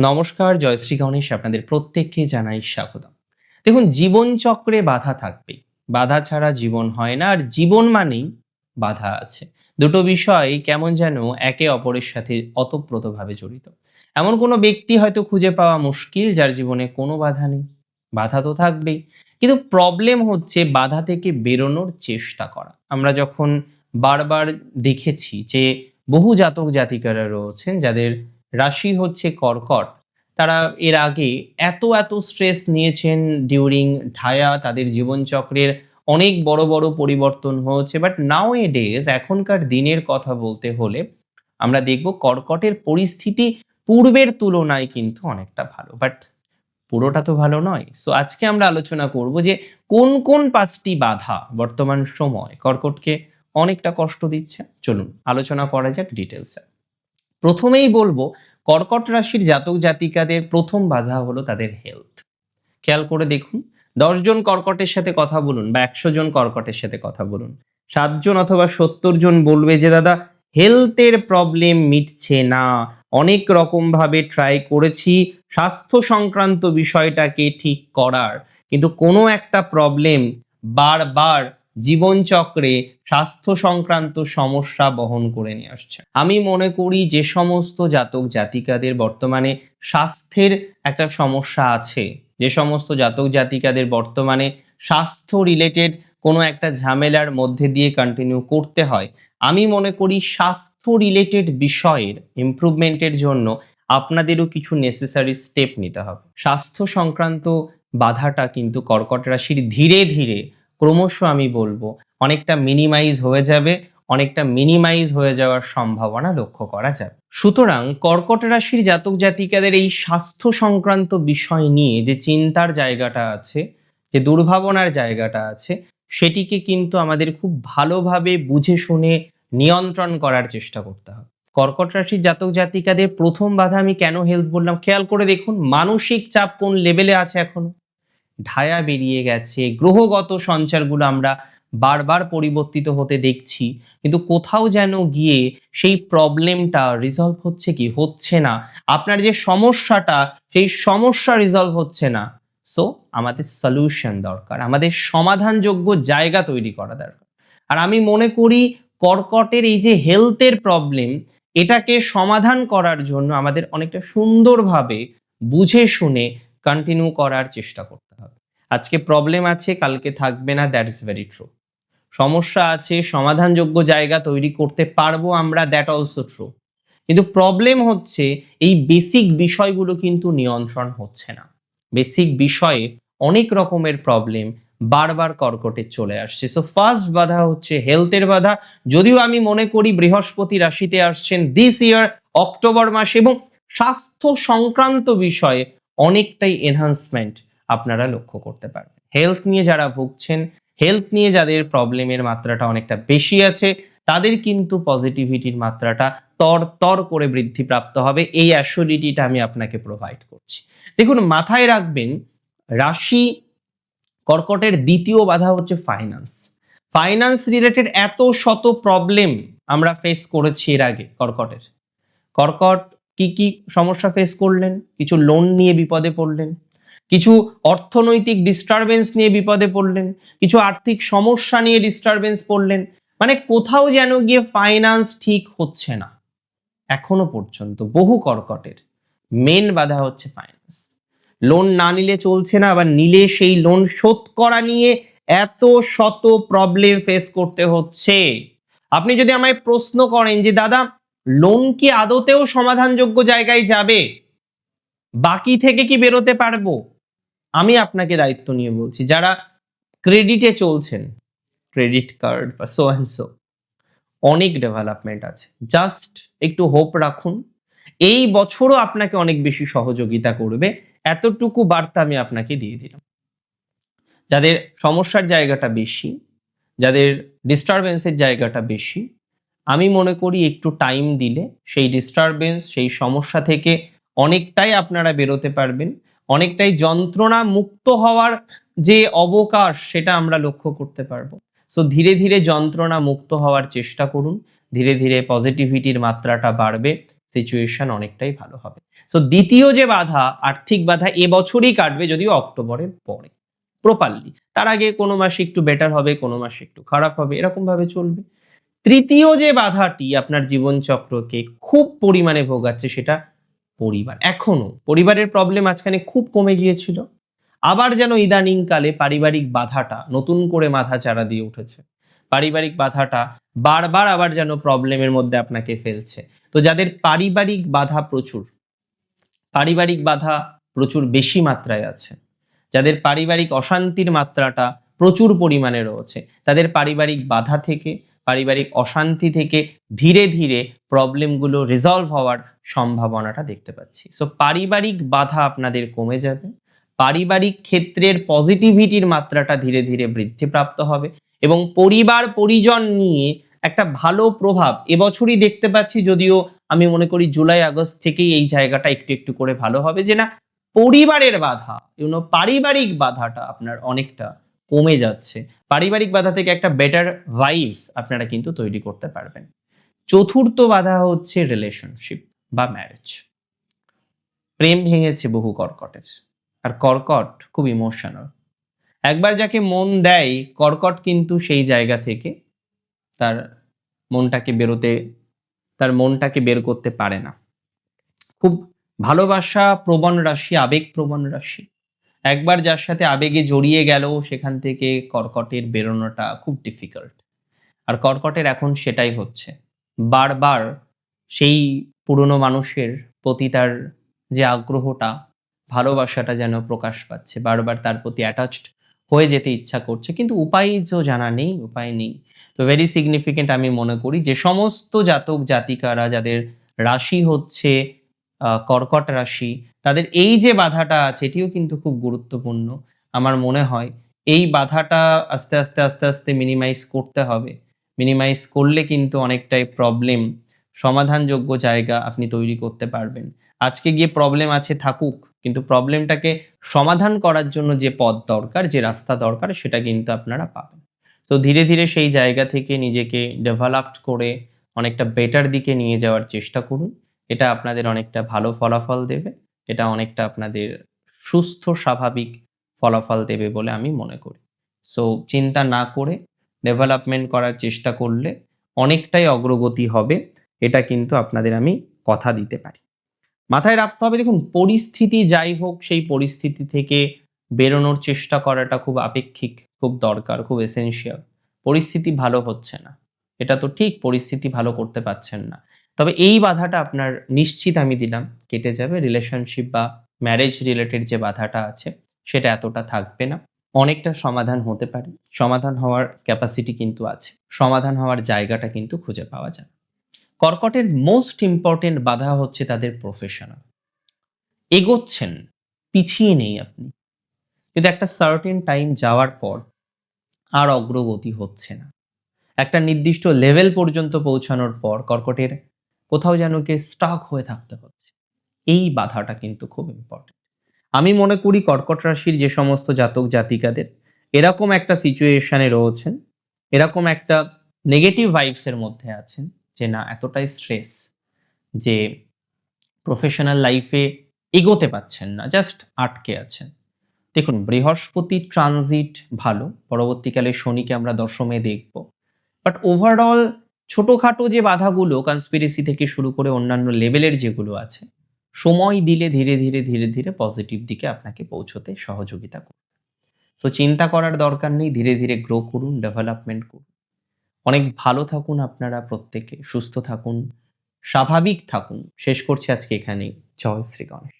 নমস্কার জয়শ্রী গণেশ আপনাদের প্রত্যেককে জানাই স্বাগত দেখুন, জীবন চক্রে বাধা থাকবেই। বাধা ছাড়া জীবন হয় না, আর জীবন মানেই বাধা আছে। দুটো বিষয় কেমন যেন একে অপরের সাথে অতপ্রতভাবে জড়িত। এমন কোনো ব্যক্তি হয়তো খুঁজে পাওয়া মুশকিল, যার জীবনে কোনো বাধা নেই। বাধা তো থাকবেই। কিন্তু প্রবলেম হচ্ছে বাধা থেকে বেরোনোর চেষ্টা করা। আমরা যখন বারবার দেখেছি যে বহু জাতক জাতিকারা রয়েছেন, যাদের রাশি হচ্ছে কর্কট। তারা এর আগে এত এত স্ট্রেস নিয়েছেন ডিউরিং ঢায়া, তাদের জীবনচক্রের অনেক বড় বড় পরিবর্তন হয়েছে। বাট নাও এ ডেজ এখনকার দিনের কথা বলতে হলে আমরা দেখব কর্কটের পরিস্থিতি পূর্বের তুলনায় কিন্তু অনেকটা ভালো। বাট পুরোটা তো ভালো নয়। সো আজকে আমরা আলোচনা করব যে কোন কোন পাঁচটি বাধা বর্তমান সময় কর্কটকে অনেকটা কষ্ট দিচ্ছে। চলুন, আলোচনা করা যাক ডিটেলসে প্রথমেই বলব, কর্কট রাশির জাতক জাতিকাদের প্রথম বাধা হলো তাদের হেলথ খেয়াল করে দেখুন দশজন কর্কটের সাথে কথা বলুন বা একশো জন কর্কটের সাথে কথা বলুন। সাতজন অথবা সত্তর জন বলবে যে, দাদা হেলথের প্রবলেম মিটছে না। অনেক রকম ভাবে ট্রাই করেছি, স্বাস্থ্য সংক্রান্ত বিষয়টাকে ঠিক করার। কিন্তু কোনো একটা প্রবলেম বারবার জীবনচক্রে স্বাস্থ্য সংক্রান্ত সমস্যা বহন করে নিয়ে আসছে। আমি মনে করি যে সমস্ত জাতক জাতিকাদের বর্তমানে স্বাস্থ্যের একটা সমস্যা আছে। যে সমস্ত জাতক জাতিকাদের বর্তমানে স্বাস্থ্য রিলেটেড কোনো একটা ঝামেলার মধ্যে দিয়ে কন্টিনিউ করতে হয়। আমি মনে করি স্বাস্থ্য রিলেটেড বিষয়ের ইমপ্রুভমেন্টের জন্য আপনাদেরও কিছু নেসেসারি স্টেপ নিতে হবে। স্বাস্থ্য সংক্রান্ত বাধাটা কিন্তু কর্কট রাশির ধীরে ধীরে ক্রমশ আমি বলব, অনেকটা মিনিমাইজ হয়ে যাবে, অনেকটা মিনিমাইজ হয়ে যাওয়ার সম্ভাবনা লক্ষ্য করা যাবে। সুতরাং কর্কট রাশির জাতক জাতিকাদের এই স্বাস্থ্য সংক্রান্ত বিষয় নিয়ে যে চিন্তার জায়গাটা আছে, যে দুর্ভাবনার জায়গাটা আছে, সেটিকে কিন্তু আমাদের খুব ভালোভাবে বুঝে শুনে নিয়ন্ত্রণ করার চেষ্টা করতে হবে। কর্কট রাশির জাতক জাতিকাদের প্রথম বাধা আমি কেন হেলথ বললাম? খেয়াল করে দেখুন, মানসিক চাপ কোন লেভেলে আছে এখনও? ঢায়া বেরিয়ে গেছে। গ্রহগত সঞ্চারগুলো আমরা বারবার পরিবর্তিত হতে দেখছি। কিন্তু কোথাও যেন গিয়ে সেই প্রবলেমটা রিজলভ হচ্ছে কি? হচ্ছে না। আপনার যে সমস্যাটা, সেই সমস্যা রিজলভ হচ্ছে না। সো আমাদের সলিউশন দরকার। আমাদের সমাধানযোগ্য জায়গা তৈরি করা দরকার। আর আমি মনে করি, কর্কটের এই যে হেলথের প্রবলেম এটাকে সমাধান করার জন্য আমাদের অনেকটা সুন্দরভাবে বুঝে শুনে কন্টিনিউ করার চেষ্টা করতে হবে। আজকে প্রবলেম আছে, কালকে থাকবে না দ্যাট ইজ ভেরি ট্রু সমস্যা আছে, সমাধানযোগ্য জায়গা তৈরি করতে পারব আমরা দ্যাট অলসো ট্রু কিন্তু প্রবলেম হচ্ছে, এই বেসিক বিষয়গুলো কিন্তু নিয়ন্ত্রণ হচ্ছে না। বেসিক বিষয়ে অনেক রকমের প্রবলেম বারবার কর্কটে চলে আসছে। সো ফার্স্ট বাধা হচ্ছে হেলথের বাধা। যদিও আমি মনে করি বৃহস্পতি রাশিতে আসছেন দিস ইয়ার অক্টোবর মাসে এবং স্বাস্থ্য সংক্রান্ত বিষয়ে অনেকটাই এনহান্সমেন্ট আপনারা লক্ষ্য করতে পারবেন। হেলথ নিয়ে যারা ভুগছেন হেলথ নিয়ে যাদের প্রবলেমের মাত্রাটা অনেকটা বেশি আছে, তাদের কিন্তু পজিটিভিটির মাত্রাটা তর তর করে বৃদ্ধিপ্রাপ্ত হবে। এই অ্যাসিডিটিটা আমি আপনাকে প্রোভাইড করছি। দেখুন, মাথায় রাখবেন, রাশি কর্কটের দ্বিতীয় বাধা হচ্ছে ফাইন্যান্স ফাইন্যান্স রিলেটেড এত শত প্রবলেম আমরা ফেস করেছি এর আগে কর্কটের। কর্কট কি কি সমস্যা ফেস করলেন? কিছু লোন নিয়ে বিপদে পড়লেন? কিছু অর্থনৈতিক ডিস্টারবেন্স নিয়ে বিপদে পড়লেন? কিছু আর্থিক সমস্যা নিয়ে ডিস্টারবেন্স পড়লেন? মানে কোথাও যেন গিয়ে ফাইন্যান্স ঠিক হচ্ছে না। এখনও পর্যন্ত বহু কর্কটের। মেন বাধা হচ্ছে ফাইন্যান্স লোন না নিলে চলছে না, আবার নিলে সেই লোন শোধ করা নিয়ে এত শত প্রবলেম ফেস করতে হচ্ছে। আপনি যদি আমায় প্রশ্ন করেন যে, দাদা লোন কি আদতেও সমাধানযোগ্য জায়গায় যাবে। বাকি থেকে কি বেরোতে পারব? আমি আপনাকে দায়িত্ব নিয়ে বলছি, যারা ক্রেডিটে চলছেন ক্রেডিট কার্ড বা সো অ্যান্ড সো অনেক ডেভেলপমেন্ট আছে। জাস্ট একটু হোপ রাখুন, এই বছরও আপনাকে অনেক বেশি সহযোগিতা করবে। এতটুকু বার্তা আমি আপনাকে দিয়ে দিলাম। যাদের সমস্যার জায়গাটা বেশি, যাদের ডিস্টারবেন্সের জায়গাটা বেশি আমি মনে করি একটু টাইম দিলে সেই ডিস্টারবেন্স সেই সমস্যা থেকে অনেকটাই আপনারা বেরোতে পারবেন। অনেকটাই যন্ত্রণা মুক্ত হওয়ার যে অবকাশ, সেটা আমরা লক্ষ্য করতে পারব। সো ধীরে ধীরে যন্ত্রণা মুক্ত হওয়ার চেষ্টা করুন। ধীরে ধীরে পজিটিভিটির মাত্রাটা বাড়বে সিচুয়েশন অনেকটাই ভালো হবে। সো দ্বিতীয় যে বাধা, আর্থিক বাধা এবছরই কাটবে যদিও অক্টোবরের পরে। প্রপারলি তার আগে কোনো মাসে একটু বেটার হবে, কোনো মাসে একটু খারাপ হবে, এরকমভাবে চলবে। তৃতীয় যে বাধাটি আপনার জীবনচক্রকে খুব পরিমাণে ভোগাচ্ছে সেটা পরিবার। এখনও পরিবারের প্রবলেম মাঝখানে খুব কমে গিয়েছিল। আবার যেন ইদানিং কালে পারিবারিক বাধাটা নতুন করে মাথা চারা দিয়ে উঠেছে। পারিবারিক বাধাটা বারবার আবার যেন প্রবলেমের মধ্যে আপনাকে ফেলছে। তো যাদের পারিবারিক বাধা প্রচুর, পারিবারিক বাধা প্রচুর বেশি মাত্রায় আছে, যাদের পারিবারিক অশান্তির মাত্রাটা প্রচুর পরিমাণে রয়েছে, তাদের পারিবারিক বাধা থেকে পারিবারিক অশান্তি থেকে ধীরে ধীরে প্রবলেমগুলো রিজলভ হওয়ার সম্ভাবনাটা দেখতে পাচ্ছি। সো পারিবারিক বাধা আপনাদের কমে যাবে, পারিবারিক ক্ষেত্রের পজিটিভিটির মাত্রাটা ধীরে ধীরে বৃদ্ধিপ্রাপ্ত হবে এবং পরিবার পরিজন নিয়ে একটা ভালো প্রভাব এবছরই দেখতে পাচ্ছি যদিও আমি মনে করি জুলাই, আগস্ট থেকেই এই জায়গাটা একটু একটু করে ভালো হবে যে না, পরিবারের বাধা ইউনো পারিবারিক বাধাটা আপনার অনেকটা কমে যাচ্ছে। পারিবারিক বাধা থেকে একটা বেটার ভাইবস আপনারা কিন্তু তৈরি করতে পারবেন। চতুর্থ বাধা হচ্ছে রিলেশনশিপ বা ম্যারেজ প্রেম ভেঙেছে বহু কর্কটের, আর কর্কট খুব ইমোশনাল একবার যাকে মন দেয়, কর্কট কিন্তু সেই জায়গা থেকে তার মনটাকে বেরোতে, তার মনটাকে বের করতে পারে না। খুব ভালোবাসা প্রবণ রাশি, আবেগ প্রবণ রাশি। একবার যার সাথে আবেগে জড়িয়ে গেল, সেখান থেকে কর্কটের বেরোনোটা খুব ডিফিকাল্ট আর কর্কটের এখন সেটাই হচ্ছে। বারবার সেই পুরনো মানুষের প্রতি তার যে আগ্রহটা, ভালোবাসাটা যেন প্রকাশ পাচ্ছে, বারবার তার প্রতি অ্যাটাচড হয়ে যেতে ইচ্ছা করছে। কিন্তু উপায় তো জানা নেই, উপায় নেই। তো ভেরি সিগনিফিকেন্ট আমি মনে করি যে সমস্ত জাতক জাতিকারা যাদের রাশি হচ্ছে কর্কট রাশি, তাদের এই যে বাধাটা আছে, এটিও কিন্তু খুব গুরুত্বপূর্ণ। আমার মনে হয় এই বাধাটা আস্তে আস্তে আস্তে আস্তে মিনিমাইজ করতে হবে। মিনিমাইজ করলে কিন্তু অনেকটাই প্রবলেম সমাধানযোগ্য জায়গা আপনি তৈরি করতে পারবেন। আজকে গিয়ে প্রবলেম আছে থাকুক, কিন্তু প্রবলেমটাকে সমাধান করার জন্য যে পথ দরকার, যে রাস্তা দরকার, সেটা কিন্তু আপনারা পাবেন। তো ধীরে ধীরে সেই জায়গা থেকে নিজেকে ডেভেলপড করে অনেকটা বেটার দিকে নিয়ে যাওয়ার চেষ্টা করুন। এটা আপনাদের অনেকটা ভালো ফলাফল দেবে। এটা অনেকটা আপনাদের সুস্থ, স্বাভাবিক ফলাফল দেবে বলে আমি মনে করি। সো চিন্তা না করে ডেভেলপমেন্ট করার চেষ্টা করলে অনেকটাই অগ্রগতি হবে, এটা কিন্তু আপনাদের আমি কথা দিতে পারি। মাথায় রাখতে হবে, দেখুন, পরিস্থিতি যাই হোক, সেই পরিস্থিতি থেকে বেরোনোর চেষ্টা করাটা খুব আপেক্ষিক, খুব দরকার, খুব এসেনশিয়াল পরিস্থিতি ভালো হচ্ছে না। এটা তো ঠিক, পরিস্থিতি ভালো করতে পারছেন না। তবে এই বাধাটা আপনার নিশ্চিত আমি দিলাম। কেটে যাবে। রিলেশনশিপ বা ম্যারেজ রিলেটেড যে বাধাটা আছে, সেটা এতটা থাকবে না। অনেকটা সমাধান হতে পারে। সমাধান হওয়ার ক্যাপাসিটি কিন্তু আছে। সমাধান হওয়ার জায়গাটা কিন্তু খুঁজে পাওয়া যায়। কর্কটের মোস্ট ইম্পর্টেন্ট বাধা হচ্ছে তাদের প্রফেশনাল এগোচ্ছেন। পিছিয়ে নেই আপনি। কিন্তু একটা সার্টেন টাইম যাওয়ার পর আর অগ্রগতি হচ্ছে না। একটা নির্দিষ্ট লেভেল পর্যন্ত পৌঁছানোর পর কর্কটের কোথাও যেন কে স্টাক হয়ে থাকতে হচ্ছে। এই বাধাটা কিন্তু খুব ইম্পর্টেন্ট আমি মনে করি কর্কট রাশির যে সমস্ত জাতক জাতিকাদের, এরকম একটা সিচুয়েশনে রয়েছেন, এরকম একটা নেগেটিভ ভাইবসের মধ্যে আছেন যে না, এতটাই স্ট্রেস যে প্রফেশনাল লাইফে এগোতে পাচ্ছেন না জাস্ট আটকে আছেন। দেখুন, বৃহস্পতি ট্রানজিট ভালো, পরবর্তীকালে শনিকে আমরা দশমে দেখব বাট ওভারঅল ছোটোখাটো যে বাধাগুলো কনস্পিরেসি থেকে শুরু করে অন্যান্য লেভেলের যেগুলো আছে, সময় দিলে ধীরে ধীরে ধীরে ধীরে পজিটিভ দিকে আপনাকে পৌঁছতে সহযোগিতা করবে। তো চিন্তা করার দরকার নেই, ধীরে ধীরে গ্রো করুন ডেভেলপমেন্ট করুন। অনেক ভালো থাকুন আপনারা প্রত্যেকে, সুস্থ থাকুন, স্বাভাবিক থাকুন। শেষ করছি আজকে এখানেই। জয় শ্রী গণেশ।